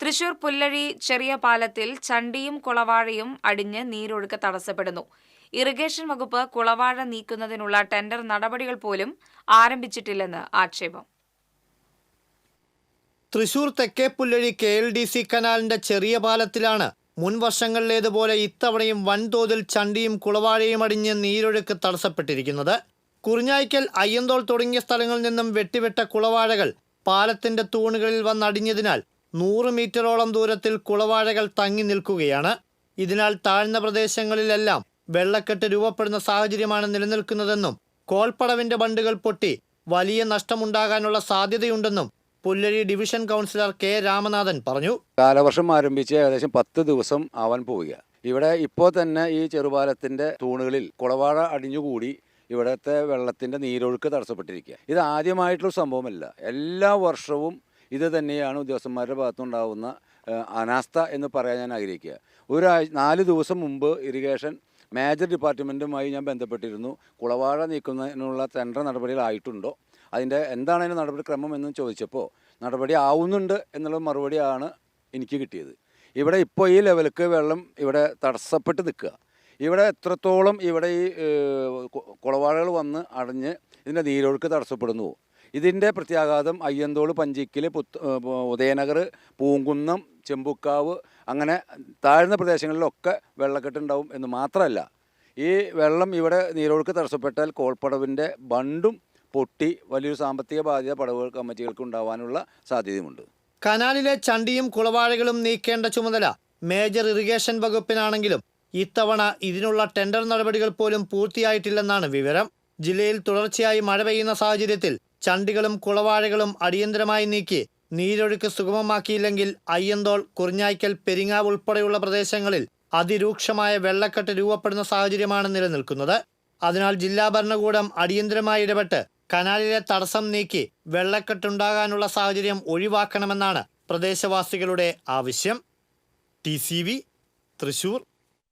തൃശൂർ പുല്ലഴി ചെറിയ പാലത്തിൽ ചണ്ടിയും കുളവാഴയും അടിഞ്ഞ് നീരൊഴുക്ക് തടസ്സപ്പെടുന്നു. ഇറിഗേഷൻ വകുപ്പ് കുളവാഴ നീക്കുന്നതിനുള്ള ടെൻഡർ നടപടികൾ പോലും ആരംഭിച്ചിട്ടില്ലെന്ന് ആക്ഷേപം. തൃശൂർ തെക്കേ Pullazhi K L D C കനാലിന്റെ ചെറിയ പാലത്തിലാണ് മുൻ വർഷങ്ങളിലേതുപോലെ ഇത്തവണയും വൻതോതിൽ ചണ്ടിയും കുളവാഴയും അടിഞ്ഞ് നീരൊഴുക്ക് തടസ്സപ്പെട്ടിരിക്കുന്നത്. കുറിഞ്ഞായ്ക്കൽ അയ്യന്തോൾ തുടങ്ങിയ സ്ഥലങ്ങളിൽ നിന്നും വെട്ടിവിട്ട കുളവാഴകൾ പാലത്തിന്റെ തൂണുകളിൽ വന്നടിഞ്ഞതിനാൽ നൂറ് മീറ്ററോളം ദൂരത്തിൽ കുളവാഴകൾ തങ്ങി നിൽക്കുകയാണ്. ഇതിനാൽ താഴ്ന്ന പ്രദേശങ്ങളിലെല്ലാം വെള്ളക്കെട്ട് രൂപപ്പെടുന്ന സാഹചര്യമാണ് നിലനിൽക്കുന്നതെന്നും കോൾപ്പടവിന്റെ ബണ്ടുകൾ പൊട്ടി വലിയ നഷ്ടമുണ്ടാകാനുള്ള സാധ്യതയുണ്ടെന്നും Pullazhi division councillor K. Ramanathan പറഞ്ഞു. കാലവർഷം ആരംഭിച്ച് ഏകദേശം പത്ത് ദിവസം ആവാൻ പോവുക. ഇവിടെ ഇപ്പോൾ തന്നെ ഈ ചെറുപാലത്തിന്റെ തൂണുകളിൽ കുളവാഴ അടിഞ്ഞുകൂടി ഇവിടുത്തെ വെള്ളത്തിന്റെ നീരൊഴുക്ക് തടസ്സപ്പെട്ടിരിക്കുക. ഇത് ആദ്യമായിട്ടുള്ള സംഭവമല്ല. എല്ലാ വർഷവും ഇത് തന്നെയാണ് ഉദ്യോഗസ്ഥന്മാരുടെ ഭാഗത്തുനിന്നുണ്ടാവുന്ന അനാസ്ഥ എന്ന് പറയാൻ ഞാൻ ആഗ്രഹിക്കുക. ഒരാഴ്ച നാല് ദിവസം മുമ്പ് ഇറിഗേഷൻ മേജർ ഡിപ്പാർട്ട്മെന്റുമായി ഞാൻ ബന്ധപ്പെട്ടിരുന്നു. കുളവാഴ നീക്കുന്നതിനുള്ള ടെൻഡർ നടപടികളായിട്ടുണ്ടോ അതിന്റെ എന്താണ് അതിന്റെ നടപടിക്രമം എന്ന് ചോദിച്ചപ്പോൾ നടപടി ആവുന്നുണ്ട് എന്നുള്ള മറുപടിയാണ് എനിക്ക് കിട്ടിയത്. ഇവിടെ ഇപ്പോൾ ഈ ലെവലിലേക്ക് വെള്ളം ഇവിടെ തടസ്സപ്പെട്ട് നിൽക്കുക. ഇവിടെ എത്രത്തോളം ഇവിടെ ഈ കുളവാഴകൾ വന്ന് അടഞ്ഞ് ഇതിന്റെ നീരൊഴുക്ക് തടസ്സപ്പെടുന്നു ഇതിന്റെ പ്രത്യാഘാതം അയ്യന്തോൾ പഞ്ചിക്കൽ പുത്ത് ഉദയനഗർ പൂങ്കുന്നം ചെമ്പുക്കാവ് അങ്ങനെ താഴ്ന്ന പ്രദേശങ്ങളിലൊക്കെ വെള്ളക്കെട്ടുണ്ടാവും എന്ന് മാത്രമല്ല ഈ വെള്ളം ഇവിടെ നീരൊഴുക്ക് തടസ്സപ്പെട്ടാൽ കോൾപ്പടവിന്റെ ബണ്ടും പൊട്ടി വലിയൊരു സാമ്പത്തിക ബാധ്യത പടവുകൾ കമ്മിറ്റികൾക്ക് ഉണ്ടാവാനുള്ള സാധ്യതയുമുണ്ട്. കനാലിലെ ചണ്ടിയും കുളവാഴകളും നീക്കേണ്ട ചുമതല മേജർ ഇറിഗേഷൻ വകുപ്പിനാണെങ്കിലും ഇത്തവണ ഇതിനുള്ള ടെൻഡർ നടപടികൾ പോലും പൂർത്തിയായിട്ടില്ലെന്നാണ് വിവരം. ജില്ലയിൽ തുടർച്ചയായി മഴ പെയ്യുന്ന സാഹചര്യത്തിൽ ചണ്ടികളും കുളവാഴകളും അടിയന്തരമായി നീക്കി നീരൊഴുക്ക് സുഗമമാക്കിയില്ലെങ്കിൽ അയ്യന്തോൾ കുറിഞ്ഞായ്ക്കൽ പെരിങ്ങാവ് ഉൾപ്പെടെയുള്ള പ്രദേശങ്ങളിൽ അതിരൂക്ഷമായ വെള്ളക്കെട്ട് രൂപപ്പെടുന്ന സാഹചര്യമാണ് നിലനിൽക്കുന്നത്. അതിനാൽ ജില്ലാ ഭരണകൂടം അടിയന്തരമായി ഇടപെട്ട് കനാലിലെ തടസ്സം നീക്കി വെള്ളക്കെട്ടുണ്ടാകാനുള്ള സാഹചര്യം ഒഴിവാക്കണമെന്നാണ് പ്രദേശവാസികളുടെ ആവശ്യം. ടി തൃശൂർ.